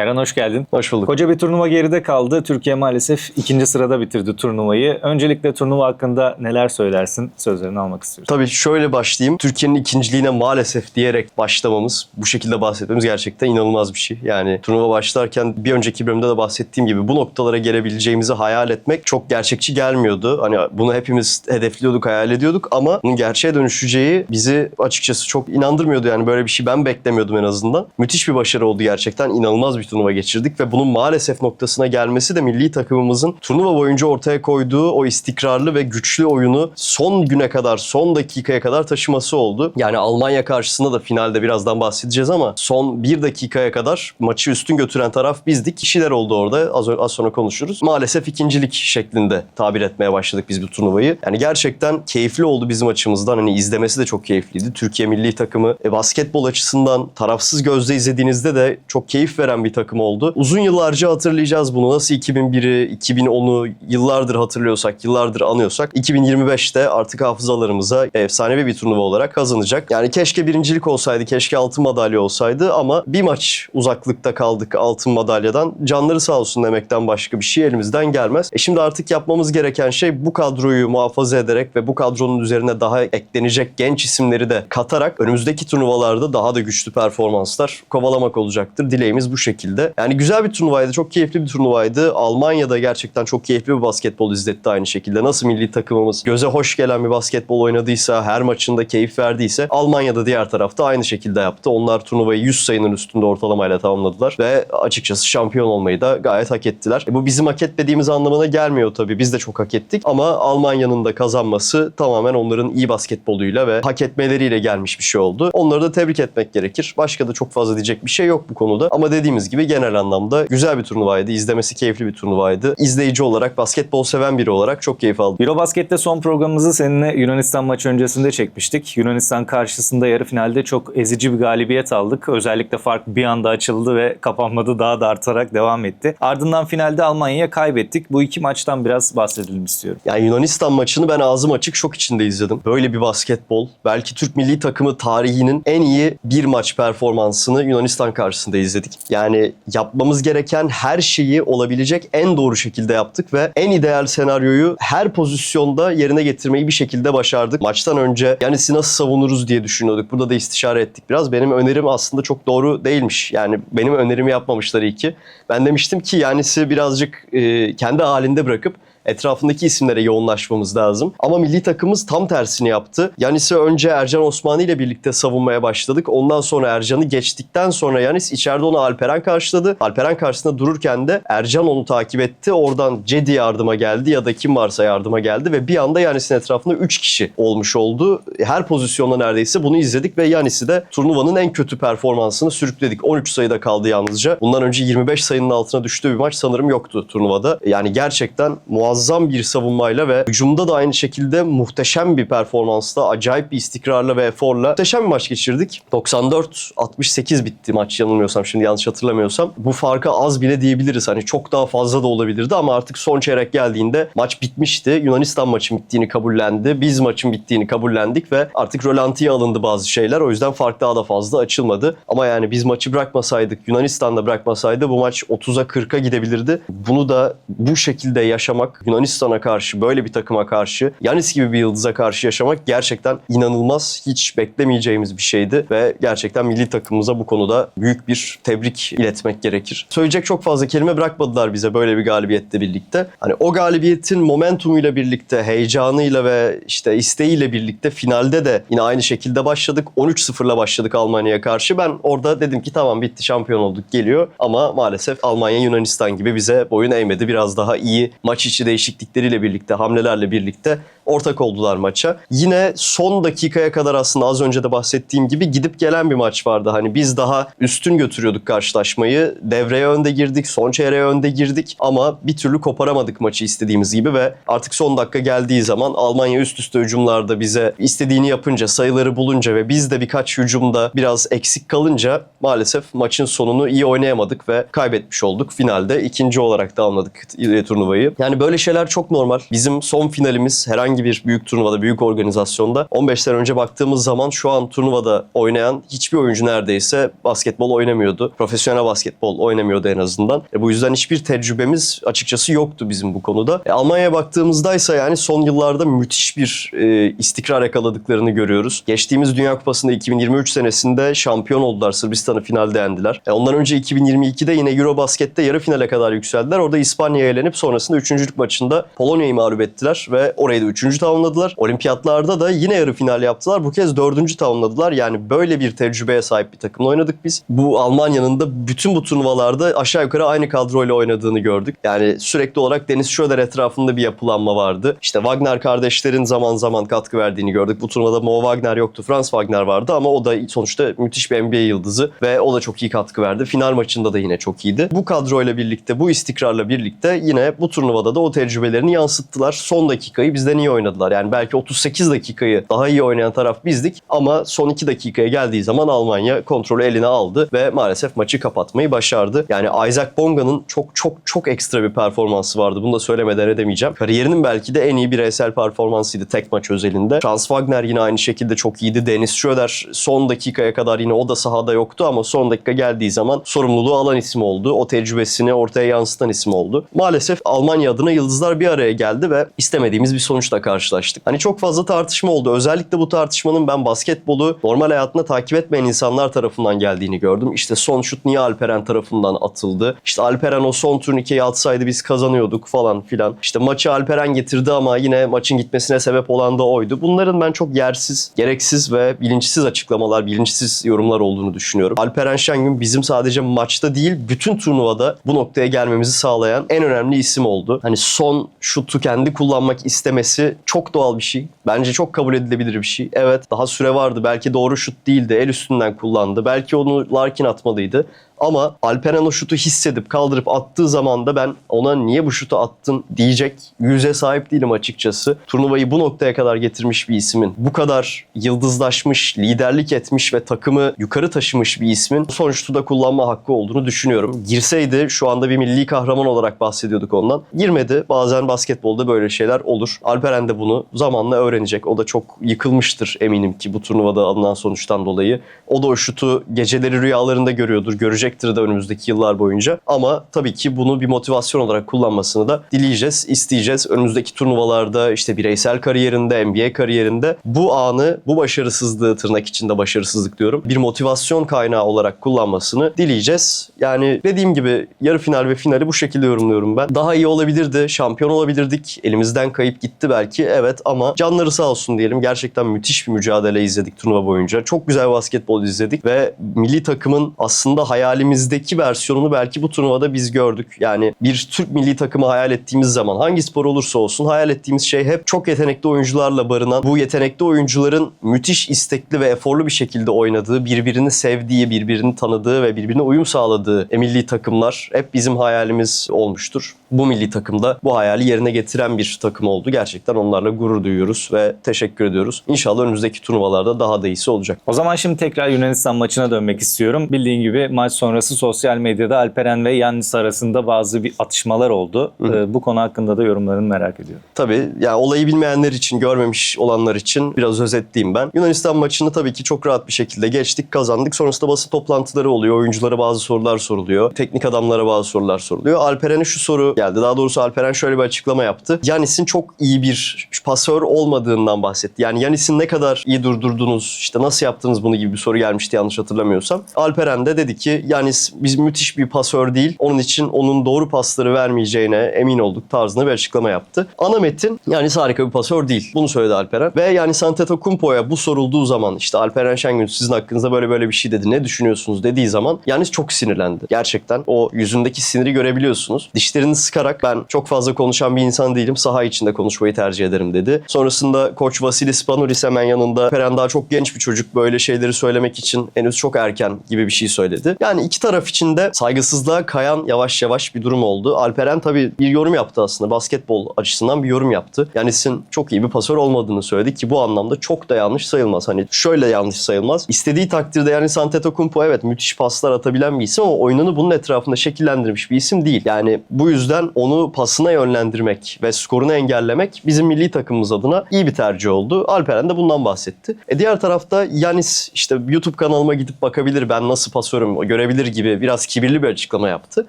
Eren hoş geldin. Hoş bulduk. Koca bir turnuva geride kaldı. Türkiye maalesef ikinci sırada bitirdi turnuvayı. Öncelikle turnuva hakkında neler söylersin? Sözlerini almak istiyoruz. Tabii şöyle başlayayım. Türkiye'nin ikinciliğine maalesef diyerek başlamamız, bu şekilde bahsetmemiz gerçekten inanılmaz bir şey. Yani turnuva başlarken bir önceki bölümde de bahsettiğim gibi bu noktalara gelebileceğimizi hayal etmek çok gerçekçi gelmiyordu. Hani bunu hepimiz hedefliyorduk, hayal ediyorduk ama bunun gerçeğe dönüşeceği bizi açıkçası çok inandırmıyordu. Yani böyle bir şey ben beklemiyordum en azından. Müthiş bir başarı oldu gerçekten. İnanılmaz bir turnuva geçirdik ve bunun maalesef noktasına gelmesi de milli takımımızın turnuva boyunca ortaya koyduğu o istikrarlı ve güçlü oyunu son güne kadar, son dakikaya kadar taşıması oldu. Yani Almanya karşısında da finalde birazdan bahsedeceğiz ama son bir dakikaya kadar maçı üstün götüren taraf bizdik. Kişiler oldu orada. Az, az sonra konuşuruz. Maalesef ikincilik şeklinde tabir etmeye başladık biz bu turnuvayı. Yani gerçekten keyifli oldu bizim açımızdan. Hani izlemesi de çok keyifliydi. Türkiye milli takımı e, basketbol açısından tarafsız gözle izlediğinizde de çok keyif veren bir takım oldu. Uzun yıllarca hatırlayacağız bunu. Nasıl 2001'i, 2010'u yıllardır hatırlıyorsak, yıllardır anıyorsak 2025'te artık hafızalarımıza efsanevi bir turnuva olarak kazanacak. Yani keşke birincilik olsaydı, keşke altın madalya olsaydı ama bir maç uzaklıkta kaldık altın madalyadan. Canları sağ olsun demekten başka bir şey elimizden gelmez. E şimdi artık yapmamız gereken şey bu kadroyu muhafaza ederek ve bu kadronun üzerine daha eklenecek genç isimleri de katarak önümüzdeki turnuvalarda daha da güçlü performanslar kovalamak olacaktır. Dileğimiz bu şekilde. Yani güzel bir turnuvaydı, çok keyifli bir turnuvaydı. Almanya'da gerçekten çok keyifli bir basketbol izletti aynı şekilde. Nasıl milli takımımız göze hoş gelen bir basketbol oynadıysa, her maçında keyif verdiyse Almanya'da diğer tarafta aynı şekilde yaptı. Onlar turnuvayı 100 sayının üstünde ortalamayla tamamladılar ve açıkçası şampiyon olmayı da gayet hak ettiler. E bu bizim hak etmediğimiz anlamına gelmiyor tabii. Biz de çok hak ettik ama Almanya'nın da kazanması tamamen onların iyi basketboluyla ve hak etmeleriyle gelmiş bir şey oldu. Onları da tebrik etmek gerekir. Başka da çok fazla diyecek bir şey yok bu konuda. Ama dediğimiz gibi genel anlamda güzel bir turnuvaydı. İzlemesi keyifli bir turnuvaydı. İzleyici olarak, basketbol seven biri olarak çok keyif aldım. Eurobasket'te son programımızı seninle Yunanistan maçı öncesinde çekmiştik. Yunanistan karşısında yarı finalde çok ezici bir galibiyet aldık. Özellikle fark bir anda açıldı ve kapanmadı daha da artarak devam etti. Ardından finalde Almanya'ya kaybettik. Bu iki maçtan biraz bahsedelim istiyorum. Yani Yunanistan maçını ben ağzım açık şok içinde izledim. Böyle bir basketbol. Belki Türk milli takımı tarihinin en iyi bir maç performansını Yunanistan karşısında izledik. Yani yapmamız gereken her şeyi olabilecek en doğru şekilde yaptık ve en ideal senaryoyu her pozisyonda yerine getirmeyi bir şekilde başardık. Maçtan önce Yanis'i nasıl savunuruz diye düşünüyorduk. Burada da istişare ettik biraz. Benim önerim aslında çok doğru değilmiş. Yani benim önerimi yapmamışlar iyi ki. Ben demiştim ki Yanis'i birazcık e, kendi halinde bırakıp etrafındaki isimlere yoğunlaşmamız lazım. Ama milli takımımız tam tersini yaptı. Yanis'i önce Ercan Osmani ile birlikte savunmaya başladık. Ondan sonra Ercan'ı geçtikten sonra Yanis içeride onu Alperen karşıladı. Alperen karşısında dururken de Ercan onu takip etti. Oradan Cedi yardıma geldi ya da kim varsa yardıma geldi ve bir anda Yanis'in etrafında 3 kişi olmuş oldu. Her pozisyonda neredeyse bunu izledik ve Yanis'i de turnuvanın en kötü performansını sürükledik. 13 sayıda kaldı yalnızca. Bundan önce 25 sayının altına düştüğü bir maç sanırım yoktu turnuvada. Yani gerçekten muazzam bir savunmayla ve hücumda da aynı şekilde muhteşem bir performansla, acayip bir istikrarla ve eforla muhteşem bir maç geçirdik. 94-68 bitti maç yanılmıyorsam şimdi yanlış hatırlamıyorsam. Bu farka az bile diyebiliriz. Hani çok daha fazla da olabilirdi ama artık son çeyrek geldiğinde maç bitmişti. Yunanistan maçın bittiğini kabullendi. Biz maçın bittiğini kabullendik ve artık rölantiye alındı bazı şeyler. O yüzden fark daha da fazla açılmadı. Ama yani biz maçı bırakmasaydık, Yunanistan'da bırakmasaydı bu maç 30'a 40'a gidebilirdi. Bunu da bu şekilde yaşamak, Yunanistan'a karşı, böyle bir takıma karşı, Yanis gibi bir yıldıza karşı yaşamak gerçekten inanılmaz, hiç beklemeyeceğimiz bir şeydi ve gerçekten milli takımımıza bu konuda büyük bir tebrik iletmek gerekir. Söyleyecek çok fazla kelime bırakmadılar bize böyle bir galibiyette birlikte. Hani o galibiyetin momentumuyla birlikte, heyecanıyla ve işte isteğiyle birlikte finalde de yine aynı şekilde başladık. 13-0'la başladık Almanya'ya karşı. Ben orada dedim ki tamam bitti şampiyon olduk geliyor ama maalesef Almanya Yunanistan gibi bize boyun eğmedi. Biraz daha iyi maç içi değişiklikleriyle birlikte, hamlelerle birlikte ortak oldular maça. Yine son dakikaya kadar aslında az önce de bahsettiğim gibi gidip gelen bir maç vardı. Hani biz daha üstün götürüyorduk karşılaşmayı. Devreye önde girdik, son çeyreğe önde girdik ama bir türlü koparamadık maçı istediğimiz gibi ve artık son dakika geldiği zaman Almanya üst üste hücumlarda bize istediğini yapınca, sayıları bulunca ve biz de birkaç hücumda biraz eksik kalınca maalesef maçın sonunu iyi oynayamadık ve kaybetmiş olduk. Finalde ikinci olarak da almadık turnuvayı. Yani böyle şeyler çok normal. Bizim son finalimiz herhangi bir büyük turnuvada, büyük organizasyonda 15 sene önce baktığımız zaman şu an turnuvada oynayan hiçbir oyuncu neredeyse basketbol oynamıyordu. Profesyonel basketbol oynamıyordu en azından. E, bu yüzden hiçbir tecrübemiz açıkçası yoktu bizim bu konuda. E, Almanya'ya baktığımızdaysa yani son yıllarda müthiş bir e, istikrar yakaladıklarını görüyoruz. Geçtiğimiz Dünya Kupası'nda 2023 senesinde şampiyon oldular. Sırbistan'ı finalde yendiler. E, ondan önce 2022'de yine Eurobasket'te yarı finale kadar yükseldiler. Orada İspanya'ya elenip sonrasında üçüncülük maçında Polonya'yı mağlup ettiler ve orayı da üçüncü tamamladılar. Olimpiyatlarda da yine yarı final yaptılar. Bu kez dördüncü tamamladılar. Yani böyle bir tecrübeye sahip bir takımla oynadık biz. Bu Almanya'nın da bütün bu turnuvalarda aşağı yukarı aynı kadroyla oynadığını gördük. Yani sürekli olarak Deniz Schroeder etrafında bir yapılanma vardı. İşte Wagner kardeşlerin zaman zaman katkı verdiğini gördük. Bu turnuvada Mo Wagner yoktu. Franz Wagner vardı ama o da sonuçta müthiş bir NBA yıldızı ve o da çok iyi katkı verdi. Final maçında da yine çok iyiydi. Bu kadroyla birlikte, bu istikrarla birlikte yine bu turnuvada da o tecrübelerini yansıttılar. Son dakikayı bizden iyi oynadılar. Yani belki 38 dakikayı daha iyi oynayan taraf bizdik ama son 2 dakikaya geldiği zaman Almanya kontrolü eline aldı ve maalesef maçı kapatmayı başardı. Yani Isaac Bonga'nın çok çok çok ekstra bir performansı vardı. Bunu da söylemeden edemeyeceğim. Kariyerinin belki de en iyi bireysel performansıydı tek maç özelinde. Franz Wagner yine aynı şekilde çok iyiydi. Dennis Schroeder son dakikaya kadar yine o da sahada yoktu ama son dakika geldiği zaman sorumluluğu alan isim oldu. O tecrübesini ortaya yansıtan isim oldu. Maalesef Almanya adına yıldızlar bir araya geldi ve istemediğimiz bir sonuçla karşılaştık. Hani çok fazla tartışma oldu. Özellikle bu tartışmanın ben basketbolu normal hayatında takip etmeyen insanlar tarafından geldiğini gördüm. İşte son şut niye Alperen tarafından atıldı? İşte Alperen o son turnikeyi atsaydı biz kazanıyorduk falan filan. İşte maçı Alperen getirdi ama yine maçın gitmesine sebep olan da oydu. Bunların ben çok yersiz, gereksiz ve bilinçsiz açıklamalar, bilinçsiz yorumlar olduğunu düşünüyorum. Alperen Şengün bizim sadece maçta değil bütün turnuvada bu noktaya gelmemizi sağlayan en önemli isim oldu. Hani son şutu kendi kullanmak istemesi çok doğal bir şey. Bence çok kabul edilebilir bir şey. Evet daha süre vardı. Belki doğru şut değildi. El üstünden kullandı. Belki onu Larkin atmalıydı. Ama Alperen o şutu hissedip kaldırıp attığı zaman da ben ona niye bu şutu attın diyecek yüze sahip değilim açıkçası. Turnuvayı bu noktaya kadar getirmiş bir ismin, bu kadar yıldızlaşmış, liderlik etmiş ve takımı yukarı taşımış bir ismin son şutu da kullanma hakkı olduğunu düşünüyorum. Girseydi şu anda bir milli kahraman olarak bahsediyorduk ondan. Girmedi. Bazen basketbolda böyle şeyler olur. Alperen de bunu zamanla öğrenecek. O da çok yıkılmıştır eminim ki bu turnuvada alınan sonuçtan dolayı. O da o şutu geceleri rüyalarında görüyordur, görecektir de önümüzdeki yıllar boyunca. Ama tabii ki bunu bir motivasyon olarak kullanmasını da dileyeceğiz, isteyeceğiz. Önümüzdeki turnuvalarda işte bireysel kariyerinde, NBA kariyerinde bu anı, bu başarısızlığı tırnak içinde başarısızlık diyorum. Bir motivasyon kaynağı olarak kullanmasını dileyeceğiz. Yani dediğim gibi yarı final ve finali bu şekilde yorumluyorum ben. Daha iyi olabilirdi, şampiyon olabilirdik. Elimizden kayıp gitti belki evet ama canları sağ olsun diyelim. Gerçekten müthiş bir mücadele izledik turnuva boyunca. Çok güzel basketbol izledik ve milli takımın aslında hayalimizdeki versiyonunu belki bu turnuvada biz gördük. Yani bir Türk milli takımı hayal ettiğimiz zaman hangi spor olursa olsun hayal ettiğimiz şey hep çok yetenekli oyuncularla barınan, bu yetenekli oyuncuların müthiş istekli ve eforlu bir şekilde oynadığı, birbirini sevdiği, birbirini tanıdığı ve birbirine uyum sağladığı milli takımlar hep bizim hayalimiz olmuştur. Bu milli takımda bu hayali yerine getiren bir takım oldu. Gerçekten onlarla gurur duyuyoruz ve teşekkür ediyoruz. İnşallah önümüzdeki turnuvalarda daha da iyisi olacak. O zaman şimdi tekrar Yunanistan maçına dönmek istiyorum. Bildiğin gibi maç sonrası sosyal medyada Alperen ve Yannis arasında bazı bir atışmalar oldu. Ee, bu konu hakkında da yorumlarını merak ediyorum. Tabii yani olayı bilmeyenler için, görmemiş olanlar için biraz özetleyeyim ben. Yunanistan maçını tabii ki çok rahat bir şekilde geçtik, kazandık. Sonrasında basın toplantıları oluyor. Oyunculara bazı sorular soruluyor. Teknik adamlara bazı sorular soruluyor. Alperen'e şu soru geldi. Daha doğrusu Alperen şöyle bir açıklama yaptı. Yanis'in çok iyi bir pasör olmadığından bahsetti. Yani Yanis'in ne kadar iyi durdurdunuz, işte nasıl yaptınız bunu gibi bir soru gelmişti yanlış hatırlamıyorsam. Alperen de dedi ki Yanis biz müthiş bir pasör değil. Onun için onun doğru pasları vermeyeceğine emin olduk tarzında bir açıklama yaptı. Ana metin Yanis harika bir pasör değil. Bunu söyledi Alperen. Ve yani Antetokounmpo'ya bu sorulduğu zaman işte Alperen Şengün sizin hakkınızda böyle böyle bir şey dedi. Ne düşünüyorsunuz dediği zaman Yanis çok sinirlendi. Gerçekten o yüzündeki siniri görebiliyorsunuz. Dişlerini sıkarak ben çok fazla konuşan bir insan değilim. Saha içinde konuşmayı tercih ederim dedi. Sonrasında koç Vasilis Panulis hemen yanında Alperen daha çok genç bir çocuk böyle şeyleri söylemek için henüz çok erken gibi bir şey söyledi. Yani iki taraf için de saygısızlığa kayan yavaş yavaş bir durum oldu. Alperen tabii bir yorum yaptı aslında. Basketbol açısından bir yorum yaptı. Yanis'in çok iyi bir pasör olmadığını söyledi ki bu anlamda çok da yanlış sayılmaz. Hani şöyle yanlış sayılmaz. İstediği takdirde Yanis Antetokounmpo evet müthiş paslar atabilen bir isim ama oyununu bunun etrafında şekillendirmiş bir isim değil. Yani bu yüzden yüzden onu pasına yönlendirmek ve skorunu engellemek bizim milli takımımız adına iyi bir tercih oldu. Alperen de bundan bahsetti. E diğer tarafta Yanis işte YouTube kanalıma gidip bakabilir ben nasıl pasörüm görebilir gibi biraz kibirli bir açıklama yaptı.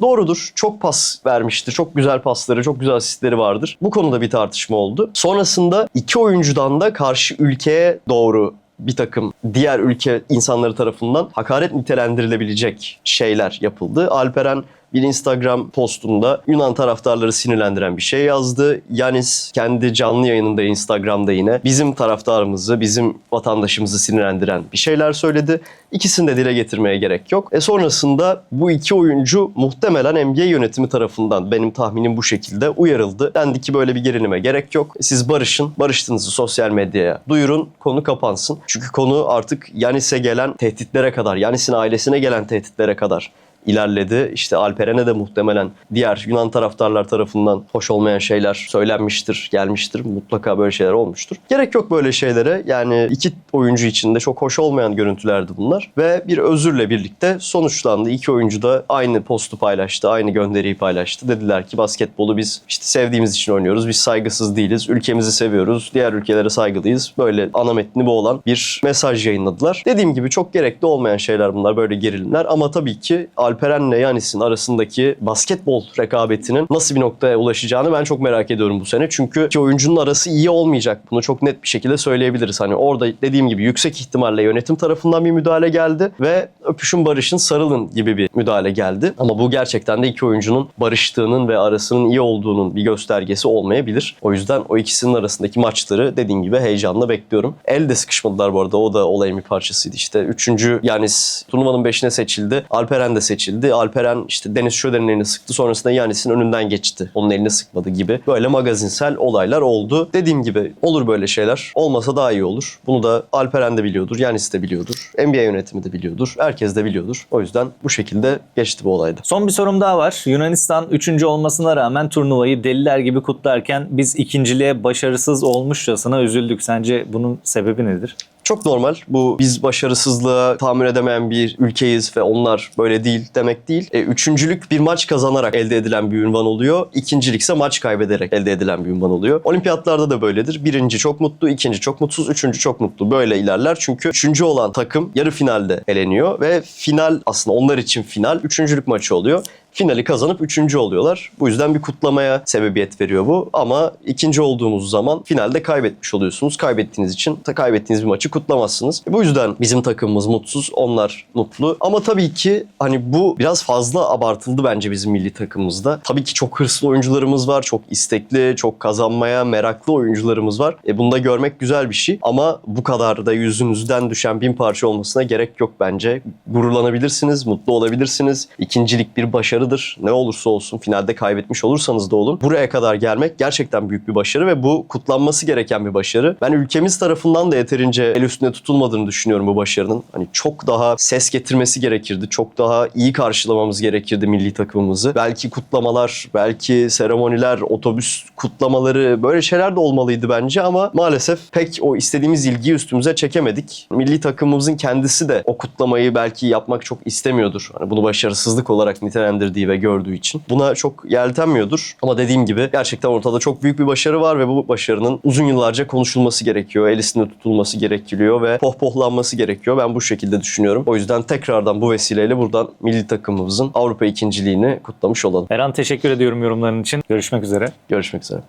Doğrudur. Çok pas vermiştir. Çok güzel pasları, çok güzel asistleri vardır. Bu konuda bir tartışma oldu. Sonrasında iki oyuncudan da karşı ülkeye doğru bir takım diğer ülke insanları tarafından hakaret nitelendirilebilecek şeyler yapıldı. Alperen bir Instagram postunda Yunan taraftarları sinirlendiren bir şey yazdı. Yanis kendi canlı yayınında Instagram'da yine bizim taraftarımızı, bizim vatandaşımızı sinirlendiren bir şeyler söyledi. İkisini de dile getirmeye gerek yok. E sonrasında bu iki oyuncu muhtemelen NBA yönetimi tarafından benim tahminim bu şekilde uyarıldı. Dendi ki böyle bir gerilime gerek yok. Siz barışın, barıştığınızı sosyal medyaya duyurun, konu kapansın. Çünkü konu artık Yanis'e gelen tehditlere kadar, Yanis'in ailesine gelen tehditlere kadar ilerledi. İşte Alperen'e de muhtemelen diğer Yunan taraftarlar tarafından hoş olmayan şeyler söylenmiştir, gelmiştir. Mutlaka böyle şeyler olmuştur. Gerek yok böyle şeylere. Yani iki oyuncu için de çok hoş olmayan görüntülerdi bunlar. Ve bir özürle birlikte sonuçlandı. İki oyuncu da aynı postu paylaştı, aynı gönderiyi paylaştı. Dediler ki basketbolu biz işte sevdiğimiz için oynuyoruz. Biz saygısız değiliz. Ülkemizi seviyoruz. Diğer ülkelere saygılıyız. Böyle ana metni bu olan bir mesaj yayınladılar. Dediğim gibi çok gerekli olmayan şeyler bunlar. Böyle gerilimler. Ama tabii ki Alperen'le Yanis'in arasındaki basketbol rekabetinin nasıl bir noktaya ulaşacağını ben çok merak ediyorum bu sene. Çünkü iki oyuncunun arası iyi olmayacak. Bunu çok net bir şekilde söyleyebiliriz. Hani orada dediğim gibi yüksek ihtimalle yönetim tarafından bir müdahale geldi ve öpüşün barışın sarılın gibi bir müdahale geldi. Ama bu gerçekten de iki oyuncunun barıştığının ve arasının iyi olduğunun bir göstergesi olmayabilir. O yüzden o ikisinin arasındaki maçları dediğim gibi heyecanla bekliyorum. El de sıkışmadılar bu arada. O da olayın bir parçasıydı. İşte üçüncü Yanis turnuvanın beşine seçildi. Alperen de seçildi. Alperen işte Deniz Şöder'in elini sıktı. Sonrasında Yanis'in önünden geçti. Onun elini sıkmadı gibi. Böyle magazinsel olaylar oldu. Dediğim gibi olur böyle şeyler. Olmasa daha iyi olur. Bunu da Alperen de biliyordur. Yanis de biliyordur. NBA yönetimi de biliyordur. Herkes de biliyordur. O yüzden bu şekilde geçti bu olayda. Son bir sorum daha var. Yunanistan 3. olmasına rağmen turnuvayı deliler gibi kutlarken biz ikinciliğe başarısız olmuşçasına üzüldük. Sence bunun sebebi nedir? Çok normal. Bu biz başarısızlığa tahammül edemeyen bir ülkeyiz ve onlar böyle değil demek değil. E, üçüncülük bir maç kazanarak elde edilen bir ünvan oluyor. İkincilik ise maç kaybederek elde edilen bir ünvan oluyor. Olimpiyatlarda da böyledir. Birinci çok mutlu, ikinci çok mutsuz, üçüncü çok mutlu. Böyle ilerler. Çünkü üçüncü olan takım yarı finalde eleniyor ve final aslında onlar için final üçüncülük maçı oluyor finali kazanıp üçüncü oluyorlar. Bu yüzden bir kutlamaya sebebiyet veriyor bu. Ama ikinci olduğumuz zaman finalde kaybetmiş oluyorsunuz. Kaybettiğiniz için da kaybettiğiniz bir maçı kutlamazsınız. Bu yüzden bizim takımımız mutsuz, onlar mutlu. Ama tabii ki hani bu biraz fazla abartıldı bence bizim milli takımımızda. Tabii ki çok hırslı oyuncularımız var, çok istekli, çok kazanmaya meraklı oyuncularımız var. E bunu da görmek güzel bir şey. Ama bu kadar da yüzünüzden düşen bin parça olmasına gerek yok bence. Gururlanabilirsiniz, mutlu olabilirsiniz. İkincilik bir başarıdır. Ne olursa olsun finalde kaybetmiş olursanız da olun. Buraya kadar gelmek gerçekten büyük bir başarı ve bu kutlanması gereken bir başarı. Ben ülkemiz tarafından da yeterince el üstünde tutulmadığını düşünüyorum bu başarının. Hani çok daha ses getirmesi gerekirdi. Çok daha iyi karşılamamız gerekirdi milli takımımızı. Belki kutlamalar, belki seremoniler, otobüs kutlamaları böyle şeyler de olmalıydı bence ama maalesef pek o istediğimiz ilgiyi üstümüze çekemedik. Milli takımımızın kendisi de o kutlamayı belki yapmak çok istemiyordur. Hani bunu başarısızlık olarak nitelendirdiği ve gördüğü için. Buna çok yeltenmiyordur. Ama dediğim gibi gerçekten ortada çok büyük bir başarı var ve bu başarının uzun yıllarca konuşulması gerekiyor. El üstünde tutulması gerekiyor ve pohpohlanması gerekiyor. Ben bu şekilde düşünüyorum. O yüzden tekrardan bu vesileyle buradan milli takımımızın Avrupa ikinciliğini kutlamış olalım. Eren teşekkür ediyorum yorumların için. Görüşmek üzere. Görüşmek üzere.